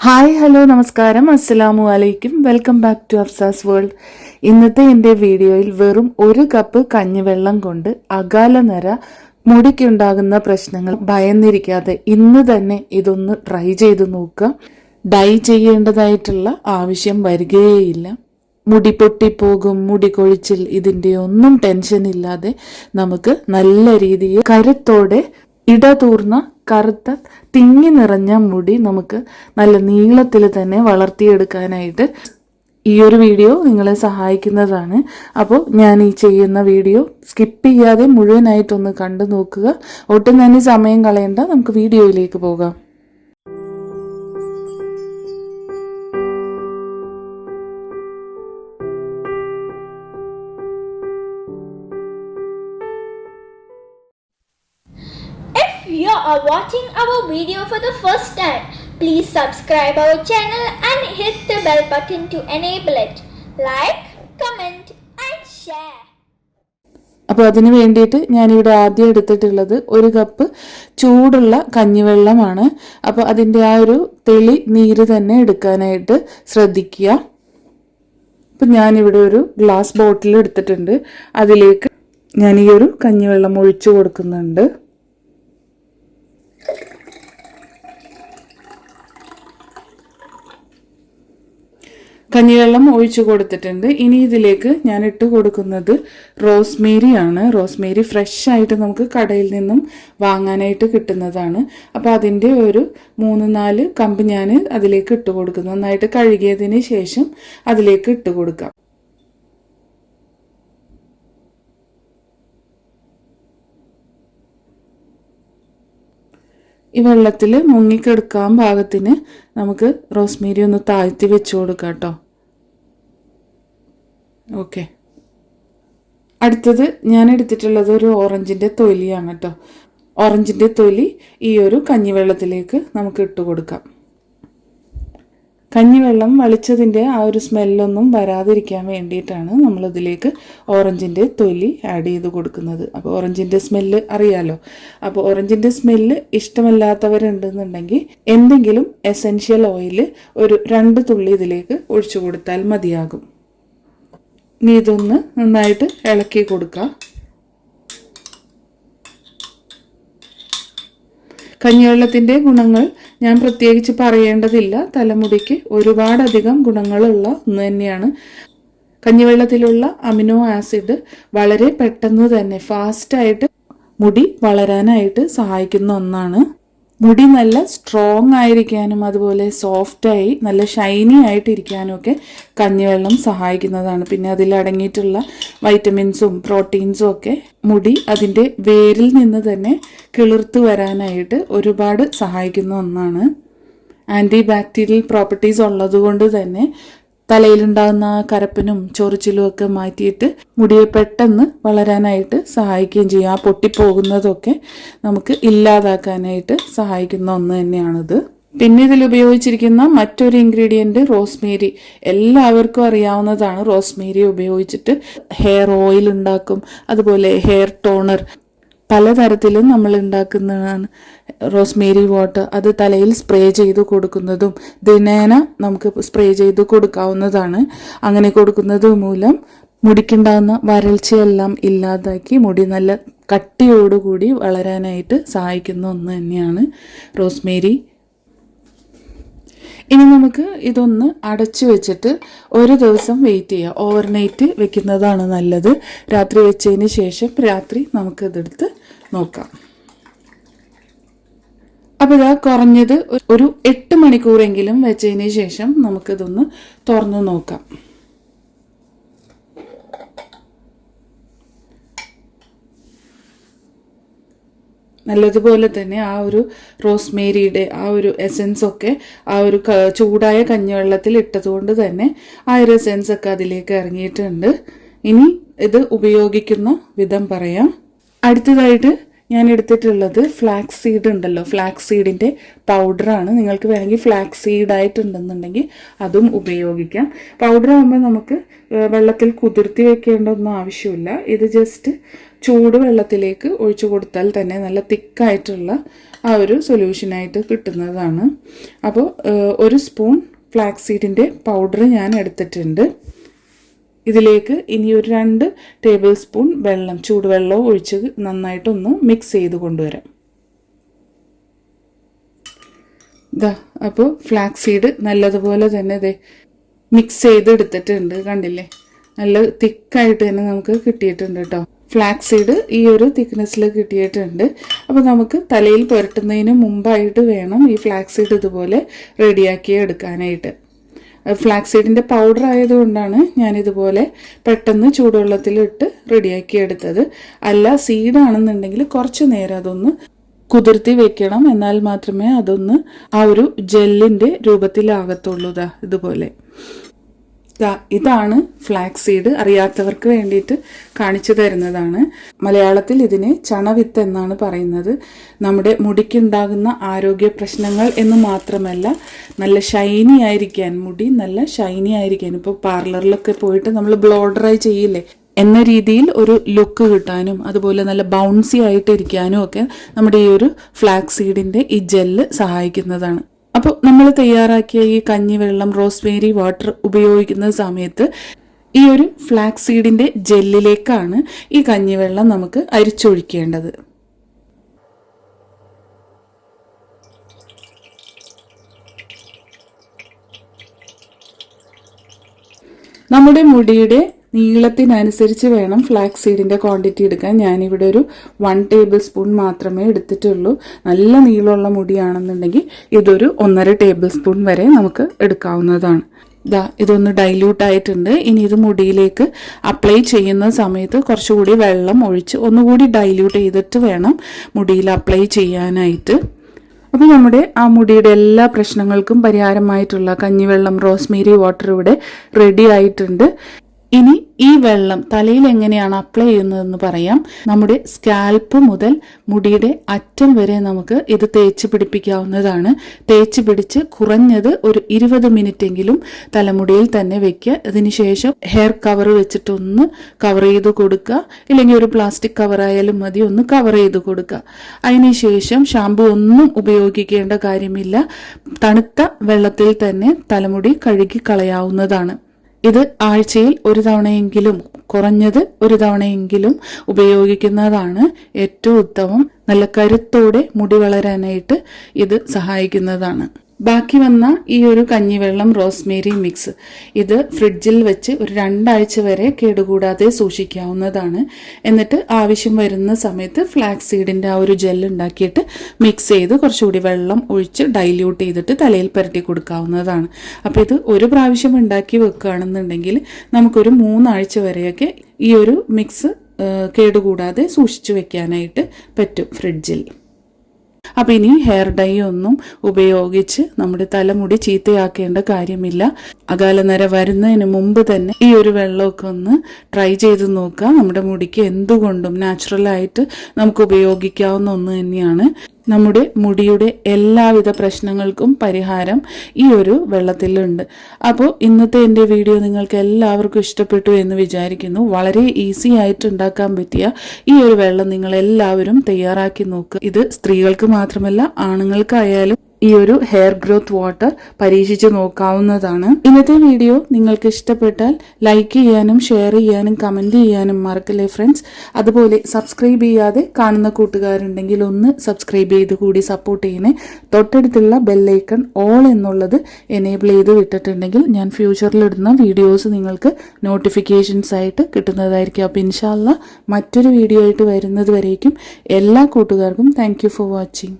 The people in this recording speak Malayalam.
ഹായ് ഹലോ നമസ്കാരം. അസ്സലാമു അലൈക്കും. Welcome back to Afsa's world ഇന്നത്തെ എന്റെ വീഡിയോയിൽ വെറും ഒരു കപ്പ് കഞ്ഞിവെള്ളം കൊണ്ട് അകാല നര മുടിക്കുണ്ടാകുന്ന പ്രശ്നങ്ങൾ ഭയന്നിരിക്കാതെ ഇന്ന് തന്നെ ഇതൊന്ന് ട്രൈ ചെയ്ത് നോക്കുക. ഡൈ ചെയ്യേണ്ടതായിട്ടുള്ള ആവശ്യം വരികയേയില്ല. മുടി പൊട്ടിപ്പോകും മുടി കൊഴിച്ചിൽ ഇതിന്റെ ഒന്നും ടെൻഷൻ ഇല്ലാതെ നമുക്ക് നല്ല രീതിയിൽ കരുത്തോടെ ഇടതൂർന്ന കറുത്ത തിങ്ങി നിറഞ്ഞ മുടി നമുക്ക് നല്ല നീളത്തിൽ തന്നെ വളർത്തിയെടുക്കാനായിട്ട് ഈ ഒരു വീഡിയോ നിങ്ങളെ സഹായിക്കുന്നതാണ്. അപ്പോൾ ഞാൻ ഈ ചെയ്യുന്ന വീഡിയോ സ്കിപ്പ് ചെയ്യാതെ മുഴുവനായിട്ടൊന്ന് കണ്ടു നോക്കുക. ഒട്ടും തന്നെ സമയം കളയണ്ട. നമുക്ക് വീഡിയോയിലേക്ക് പോകാം. You are watching our video for the first time, please subscribe our channel and hit the bell button to enable it. Like, comment and share. അപ്പോൾ അതിന് വേണ്ടിയിട്ട് ഞാനിവിടെ ആദ്യം എടുത്തിട്ടുള്ളത് ഒരു കപ്പ് ചൂടുള്ള കഞ്ഞിവെള്ളമാണ്. അപ്പോൾ അതിന്റെ ആ ഒരു തെളി നീര് തന്നെ എടുക്കാനായിട്ട് ശ്രദ്ധിക്കുക. അപ്പം ഞാനിവിടെ ഒരു ഗ്ലാസ് ബോട്ടിൽ എടുത്തിട്ടുണ്ട്. അതിലേക്ക് ഞാൻ ഈ ഒരു കഞ്ഞിവെള്ളം ഒഴിച്ചു കൊടുക്കുന്നുണ്ട്. കഞ്ഞിവെള്ളം ഒഴിച്ചു കൊടുത്തിട്ടുണ്ട്. ഇനി ഇതിലേക്ക് ഞാൻ ഇട്ട് കൊടുക്കുന്നത് റോസ്മേരി ആണ് റോസ്മേരി ഫ്രഷ് ആയിട്ട് നമുക്ക് കടയിൽ നിന്നും വാങ്ങാനായിട്ട് കിട്ടുന്നതാണ്. അപ്പോൾ അതിന്റെ ഒരു മൂന്ന് നാല് കമ്പ് ഞാൻ അതിലേക്ക് ഇട്ട് കൊടുക്കുന്നു. നന്നായിട്ട് കഴുകിയതിന് ശേഷം അതിലേക്ക് ഇട്ട് കൊടുക്കാം. ഈ വെള്ളത്തിൽ മുങ്ങിക്കെടുക്കാൻ പാകത്തിന് നമുക്ക് റോസ്മേരി ഒന്ന് താഴ്ത്തി വെച്ച് കൊടുക്കാം കേട്ടോ. ഓക്കെ. അടുത്തത് ഞാൻ എടുത്തിട്ടുള്ളത് ഒരു ഓറഞ്ചിന്റെ തൊലിയാണ് കേട്ടോ. ഓറഞ്ചിന്റെ തൊലി ഈ ഒരു കഞ്ഞിവെള്ളത്തിലേക്ക് നമുക്ക് ഇട്ട് കൊടുക്കാം. കഞ്ഞിവെള്ളം വളിച്ചതിന്റെ ആ ഒരു സ്മെല്ലൊന്നും വരാതിരിക്കാൻ വേണ്ടിയിട്ടാണ് നമ്മൾ ഇതിലേക്ക് ഓറഞ്ചിന്റെ തൊലി ആഡ് ചെയ്ത് കൊടുക്കുന്നത്. അപ്പോൾ ഓറഞ്ചിന്റെ സ്മെല്ല് അറിയാലോ. അപ്പോൾ ഓറഞ്ചിന്റെ സ്മെല്ല് ഇഷ്ടമല്ലാത്തവരുണ്ടെന്നുണ്ടെങ്കിൽ എന്തെങ്കിലും എസെൻഷ്യൽ ഓയിൽ ഒരു രണ്ട് തുള്ളി ഇതിലേക്ക് ഒഴിച്ചു കൊടുത്താൽ മതിയാകും. ഇനി ഇതൊന്ന് നന്നായിട്ട് ഇളക്കി കൊടുക്കുക കഞ്ഞിവെള്ളത്തിന്റെ ഗുണങ്ങൾ ഞാൻ പ്രത്യേകിച്ച് പറയേണ്ടതില്ല. തലമുടിക്ക് ഒരുപാടധികം ഗുണങ്ങളുള്ള ഒന്ന് തന്നെയാണ്. കഞ്ഞിവെള്ളത്തിലുള്ള അമിനോ ആസിഡ് വളരെ പെട്ടെന്ന് തന്നെ ഫാസ്റ്റായിട്ട് മുടി വളരാനായിട്ട് സഹായിക്കുന്ന ഒന്നാണ്. മുടി നല്ല സ്ട്രോങ് ആയിരിക്കാനും അതുപോലെ സോഫ്റ്റായി നല്ല ഷൈനി ആയിട്ടിരിക്കാനും ഒക്കെ കഞ്ഞിവെള്ളം സഹായിക്കുന്നതാണ്. പിന്നെ അതിൽ അടങ്ങിയിട്ടുള്ള വൈറ്റമിൻസും പ്രോട്ടീൻസും ഒക്കെ മുടി അതിന്റെ വേരിൽ നിന്ന് തന്നെ കിളിർത്ത് വരാനായിട്ട് ഒരുപാട് സഹായിക്കുന്ന ഒന്നാണ്. ആന്റി ബാക്ടീരിയൽ പ്രോപ്പർട്ടീസ് ഉള്ളതുകൊണ്ട് തന്നെ തലയിലുണ്ടാകുന്ന കരപ്പനും ചൊറിച്ചിലും ഒക്കെ മാറ്റിയിട്ട് മുടിയെ പെട്ടെന്ന് വളരാനായിട്ട് സഹായിക്കുകയും ചെയ്യും. ആ പൊട്ടിപ്പോകുന്നതൊക്കെ നമുക്ക് ഇല്ലാതാക്കാനായിട്ട് സഹായിക്കുന്ന ഒന്ന് തന്നെയാണിത്. പിന്നെ ഇതിൽ ഉപയോഗിച്ചിരിക്കുന്ന മറ്റൊരു ഇൻഗ്രീഡിയന്റ് റോസ്മേരി. എല്ലാവർക്കും അറിയാവുന്നതാണ് റോസ്മേരി ഉപയോഗിച്ചിട്ട് ഹെയർ ഓയിൽ ഉണ്ടാക്കും. അതുപോലെ ഹെയർ ടോണർ. പലതരത്തിലും നമ്മൾ ഉണ്ടാക്കുന്നതാണ്. റോസ്മേരി വാട്ടർ അത് തലയിൽ സ്പ്രേ ചെയ്ത് കൊടുക്കുന്നതും ദിനേന നമുക്ക് സ്പ്രേ ചെയ്ത് കൊടുക്കാവുന്നതാണ്. അങ്ങനെ കൊടുക്കുന്നത് മൂലം മുടിക്കുണ്ടാകുന്ന വരൾച്ചയെല്ലാം ഇല്ലാതാക്കി മുടി നല്ല കട്ടിയോടുകൂടി വളരാനായിട്ട് സഹായിക്കുന്ന ഒന്ന് തന്നെയാണ് റോസ്മേരി. ഇനി നമുക്ക് ഇതൊന്ന് അടച്ചു വെച്ചിട്ട് ഒരു ദിവസം വെയിറ്റ് ചെയ്യുക. ഓവർനൈറ്റ് വെക്കുന്നതാണ് നല്ലത്. രാത്രി വെച്ചതിന് ശേഷം രാത്രി നമുക്കിതെടുത്ത് നോക്കാം. അപ്പോൾ ഇതാ കുറഞ്ഞത് ഒരു എട്ട് മണിക്കൂറെങ്കിലും വെച്ചതിന് ശേഷം നമുക്കിതൊന്ന് തുറന്ന് നോക്കാം. നല്ലതുപോലെ തന്നെ ആ ഒരു റോസ്മേരിയുടെ ആ ഒരു എസെൻസ് ഒക്കെ ആ ഒരു ചൂടായ കഞ്ഞിവെള്ളത്തിൽ ഇട്ടതുകൊണ്ട് തന്നെ ആ ഒരു എസെൻസ് ഒക്കെ അതിലേക്ക് ഇറങ്ങിയിട്ടുണ്ട്. ഇനി ഇത് ഉപയോഗിക്കുന്ന വിധം പറയാം. അടുത്തതായിട്ട് ഞാൻ എടുത്തിട്ടുള്ളത് ഫ്ലാക്സ് സീഡ് ഉണ്ടല്ലോ. ഫ്ലാക്സ് സീഡിന്റെ പൗഡറാണ് നിങ്ങൾക്ക് വേണമെങ്കിൽ ഫ്ലാക്സ് സീഡ് ആയിട്ടുണ്ടെന്നുണ്ടെങ്കിൽ അതും ഉപയോഗിക്കാം. പൗഡർ ആകുമ്പോൾ നമുക്ക് വെള്ളത്തിൽ കുതിർത്തി വെക്കേണ്ട ഒന്നും ആവശ്യമില്ല. ഇത് ജസ്റ്റ് ചൂട് വെള്ളത്തിലേക്ക് ഒഴിച്ചു കൊടുത്താൽ തന്നെ നല്ല തിക്കായിട്ടുള്ള ആ ഒരു സൊല്യൂഷനായിട്ട് കിട്ടുന്നതാണ്. അപ്പോൾ ഒരു സ്പൂൺ ഫ്ലാക്സ് സീഡിന്റെ പൗഡർ ഞാൻ എടുത്തിട്ടുണ്ട്. ഇതിലേക്ക് ഇനി ഒരു രണ്ട് ടേബിൾ സ്പൂൺ വെള്ളം ചൂടുവെള്ളവും ഒഴിച്ച് നന്നായിട്ടൊന്ന് മിക്സ് ചെയ്ത് കൊണ്ടുവരാം. ഇതാ അപ്പോൾ ഫ്ലാക്സ് സീഡ് നല്ലതുപോലെ തന്നെ ഇതേ മിക്സ് ചെയ്ത് എടുത്തിട്ടുണ്ട് കണ്ടില്ലേ? നല്ല തിക്കായിട്ട് തന്നെ നമുക്ക് കിട്ടിയിട്ടുണ്ട് കേട്ടോ ഫ്ലാക്സ് സീഡ് ഈ ഒരു തിക്നെസ്സിൽ കിട്ടിയിട്ടുണ്ട്. അപ്പോൾ നമുക്ക് തലയിൽ പുരട്ടുന്നതിന് മുമ്പായിട്ട് വേണം ഈ ഫ്ലാക്സ് സീഡ് ഇതുപോലെ റെഡിയാക്കി എടുക്കാനായിട്ട്. ഫ്ലാക്സ് സീഡിന്റെ പൗഡർ ആയതുകൊണ്ടാണ് ഞാനിതുപോലെ പെട്ടെന്ന് ചൂടുവെള്ളത്തിലിട്ട് റെഡിയാക്കി എടുത്തത്. അല്ല സീഡാണെന്നുണ്ടെങ്കിൽ കുറച്ച് നേരം അതൊന്ന് കുതിർത്തി വെക്കണം. എന്നാൽ മാത്രമേ അതൊന്ന് ആ ഒരു ജെല്ലിന്റെ രൂപത്തിലാകത്തുള്ളൂ ഇതുപോലെ. ഇതാണ് ഫ്ലാക്സ് സീഡ് അറിയാത്തവർക്ക് വേണ്ടിയിട്ട് കാണിച്ചു തരുന്നതാണ്. മലയാളത്തിൽ ഇതിനെ ചണവിത്ത് എന്നാണ് പറയുന്നത്. നമ്മുടെ മുടിക്കുണ്ടാകുന്ന ആരോഗ്യ പ്രശ്നങ്ങൾ എന്ന് മാത്രമല്ല നല്ല ഷൈനി ആയിരിക്കാൻ മുടി നല്ല ഷൈനി ആയിരിക്കാൻ. ഇപ്പോൾ പാർലറിലൊക്കെ പോയിട്ട് നമ്മൾ ബ്ലോ ഡ്രൈ ചെയ്യില്ലേ? എന്ന രീതിയിൽ ഒരു ലുക്ക് കിട്ടാനും അതുപോലെ നല്ല ബൗൺസി ആയിട്ട് ഇരിക്കാനും ഒക്കെ നമ്മുടെ ഈ ഒരു ഫ്ലാക്സ് സീഡിന്റെ ഈ ജെല്ല് സഹായിക്കുന്നതാണ്. അപ്പോൾ നമ്മൾ തയ്യാറാക്കിയ ഈ കഞ്ഞി വെള്ളം റോസ്മേരി വാട്ടർ ഉപയോഗിക്കുന്ന സമയത്ത് ഈ ഒരു ഫ്ലാക്സ് സീഡിന്റെ ജെല്ലിലേക്കാണ് ഈ കഞ്ഞിവെള്ളം നമുക്ക് അരിച്ചൊഴിക്കേണ്ടത്. നമ്മുടെ മുടിയുടെ നീളത്തിനനുസരിച്ച് വേണം ഫ്ലാക്സ് സീഡിന്റെ ക്വാണ്ടിറ്റി എടുക്കാൻ. ഞാനിവിടെ ഒരു വൺ ടേബിൾ സ്പൂൺ മാത്രമേ എടുത്തിട്ടുള്ളൂ. നല്ല നീളമുള്ള മുടിയാണെന്നുണ്ടെങ്കിൽ ഇതൊരു ഒന്നര ടേബിൾ സ്പൂൺ വരെ നമുക്ക് എടുക്കാവുന്നതാണ്. ഇതാ ഇതൊന്ന് ഡൈല്യൂട്ട് ആയിട്ടുണ്ട്. ഇനി ഇത് മുടിയിലേക്ക് അപ്ലൈ ചെയ്യുന്ന സമയത്ത് കുറച്ചുകൂടി വെള്ളം ഒഴിച്ച് ഒന്നുകൂടി ഡൈല്യൂട്ട് ചെയ്തിട്ട് വേണം മുടിയിൽ അപ്ലൈ ചെയ്യാനായിട്ട്. അപ്പോൾ നമ്മുടെ ആ മുടിയുടെ എല്ലാ പ്രശ്നങ്ങൾക്കും പരിഹാരമായിട്ടുള്ള കഞ്ഞിവെള്ളം റോസ്മേരി വാട്ടർ ഇവിടെ റെഡി ആയിട്ടുണ്ട്. ഇനി ഈ വെള്ളം തലയിൽ എങ്ങനെയാണ് അപ്ലൈ ചെയ്യുന്നതെന്ന് പറയാം. നമ്മുടെ സ്കാൽപ്പ് മുതൽ മുടിയുടെ അറ്റം വരെ നമുക്ക് ഇത് തേച്ച് പിടിപ്പിക്കാവുന്നതാണ്. തേച്ച് പിടിച്ച് കുറഞ്ഞത് ഒരു ഇരുപത് മിനിറ്റ് എങ്കിലും തലമുടിയിൽ തന്നെ വെക്കുക. അതിനുശേഷം ഹെയർ കവർ വെച്ചിട്ടൊന്ന് കവർ ചെയ്ത് കൊടുക്കുക. ഇല്ലെങ്കിൽ ഒരു പ്ലാസ്റ്റിക് കവർ ആയാലും മതി ഒന്ന് കവർ ചെയ്ത് കൊടുക്കുക. അതിനുശേഷം ഷാമ്പു ഒന്നും ഉപയോഗിക്കേണ്ട കാര്യമില്ല. തണുത്ത വെള്ളത്തിൽ തന്നെ തലമുടി കഴുകി കളയാവുന്നതാണ്. ഇത് ആഴ്ചയിൽ ഒരു തവണയെങ്കിലും കുറഞ്ഞത് ഒരു തവണയെങ്കിലും ഉപയോഗിക്കുന്നതാണ് ഏറ്റവും ഉത്തമം. നല്ല കരുത്തോടെ മുടി വളരാനായിട്ട് ഇത് സഹായിക്കുന്നതാണ്. ബാക്കി വന്ന ഈ ഒരു കഞ്ഞിവെള്ളം റോസ്മേരി മിക്സ്. ഇത് ഫ്രിഡ്ജിൽ വെച്ച് ഒരു രണ്ടാഴ്ച വരെ കേടുകൂടാതെ സൂക്ഷിക്കാവുന്നതാണ്. എന്നിട്ട് ആവശ്യം വരുന്ന സമയത്ത് ഫ്ലാക്സ് സീഡിന്റെ ആ ഒരു ജെൽ ഉണ്ടാക്കിയിട്ട് മിക്സ് ചെയ്ത് കുറച്ചുകൂടി വെള്ളം ഒഴിച്ച് ഡൈല്യൂട്ട് ചെയ്തിട്ട് തലയിൽ പുരട്ടി കൊടുക്കാവുന്നതാണ്. അപ്പോൾ ഇത് ഒരു പ്രാവശ്യം ഉണ്ടാക്കി വെക്കുകയാണെന്നുണ്ടെങ്കിൽ നമുക്കൊരു മൂന്നാഴ്ച വരെയൊക്കെ ഈ ഒരു മിക്സ് കേടുകൂടാതെ സൂക്ഷിച്ചു വെക്കാനായിട്ട് പറ്റും ഫ്രിഡ്ജിൽ. അപ്പം ഇനി ഹെയർ ഡൈ ഒന്നും ഉപയോഗിച്ച് നമ്മുടെ തലമുടി ചീത്തയാക്കേണ്ട കാര്യമില്ല. അകാലനര വരുന്നതിന് മുമ്പ് തന്നെ ഈ ഒരു വെള്ളമൊക്കെ ഒന്ന് ട്രൈ ചെയ്ത് നോക്കുക. നമ്മുടെ മുടിക്ക് എന്തുകൊണ്ടും നാച്ചുറലായിട്ട് നമുക്ക് ഉപയോഗിക്കാവുന്ന ഒന്ന് തന്നെയാണ്. നമ്മുടെ മുടിയുടെ എല്ലാവിധ പ്രശ്നങ്ങൾക്കും പരിഹാരം ഈ ഒരു വെള്ളത്തിലുണ്ട്. അപ്പോൾ ഇന്നത്തെ എന്റെ വീഡിയോ നിങ്ങൾക്ക് എല്ലാവർക്കും ഇഷ്ടപ്പെട്ടു എന്ന് വിചാരിക്കുന്നു. വളരെ ഈസി ആയിട്ട് ഉണ്ടാക്കാൻ പറ്റിയ ഈ ഒരു വെള്ളം നിങ്ങൾ എല്ലാവരും തയ്യാറാക്കി നോക്കുക ഇത് സ്ത്രീകൾക്ക് മാത്രമല്ല ആണുങ്ങൾക്കായാലും ഈ ഒരു ഹെയർ ഗ്രോത്ത് വാട്ടർ പരീക്ഷിച്ച് നോക്കാവുന്നതാണ്. ഇന്നത്തെ വീഡിയോ നിങ്ങൾക്ക് ഇഷ്ടപ്പെട്ടാൽ ലൈക്ക് ചെയ്യാനും ഷെയർ ചെയ്യാനും കമന്റ് ചെയ്യാനും മറക്കല്ലേ ഫ്രണ്ട്സ് അതുപോലെ സബ്സ്ക്രൈബ് ചെയ്യാതെ കാണുന്ന കൂട്ടുകാരുണ്ടെങ്കിൽ ഒന്ന് സബ്സ്ക്രൈബ് ചെയ്ത് കൂടി സപ്പോർട്ട് ചെയ്യണേ. തൊട്ടടുത്തുള്ള ബെല്ലൈക്കൺ ഓൾ എന്നുള്ളത് എനേബിൾ ചെയ്ത് വിട്ടിട്ടുണ്ടെങ്കിൽ ഞാൻ ഫ്യൂച്ചറിൽ ഇടുന്ന വീഡിയോസ് നിങ്ങൾക്ക് നോട്ടിഫിക്കേഷൻസ് ആയിട്ട് കിട്ടുന്നതായിരിക്കും. അപ്പോൾ ഇൻഷാല്ല മറ്റൊരു വീഡിയോ ആയിട്ട് വരുന്നത് വരേക്കും എല്ലാ കൂട്ടുകാർക്കും താങ്ക് ഫോർ വാച്ചിങ്